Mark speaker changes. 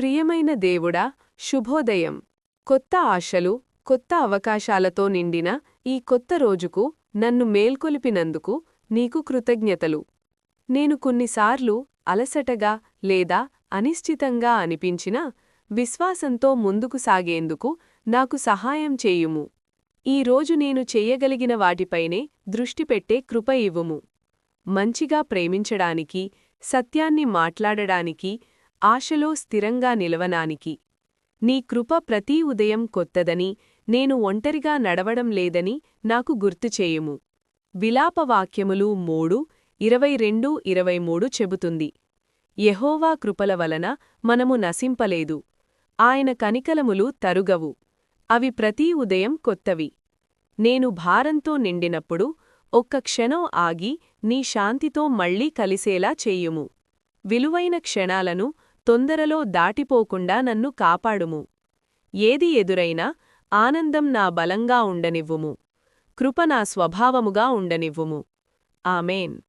Speaker 1: ప్రియమైన దేవుడా శుభోదయం. కొత్త ఆశలు కొత్త అవకాశాలతో నిండిన ఈ కొత్త రోజుకు నన్ను మేల్కొలిపినందుకు నీకు కృతజ్ఞతలు. నేను కొన్నిసార్లు అలసటగా లేదా అనిశ్చితంగా అనిపించినా విశ్వాసంతో ముందుకు సాగేందుకు నాకు సహాయం చేయుము. ఈ రోజు నేను చెయ్యగలిగిన వాటిపైనే దృష్టి పెట్టే కృప ఇవ్వుము. మంచిగా ప్రేమించడానికి సత్యాన్ని మాట్లాడడానికి ఆశలో స్థిరంగా నిలవనానికి. నీ కృప ప్రతి ఉదయం కొత్తదని నేను ఒంటరిగా నడవడం లేదని నాకు గుర్తుచేయుము విలాపవాక్యములు మూడు ఇరవై రెండు ఇరవై మూడు చెబుతుంది. యహోవా కృపల వలన మనము నశింపలేదు. ఆయన కనికలములు తరుగవు. అవి ప్రతి ఉదయం కొత్తవి. నేను భారంతో నిండినప్పుడు ఒక్క క్షణం ఆగి నీ శాంతితో మళ్ళీ కలిసేలా చెయ్యుము విలువైన క్షణాలను తొందరలో దాటిపోకుండా నన్ను కాపాడుము. ఏది ఎదురైనా ఆనందం నా బలంగా ఉండనివ్వుము. కృప నా స్వభావముగా ఉండనివ్వుము. ఆమెన్.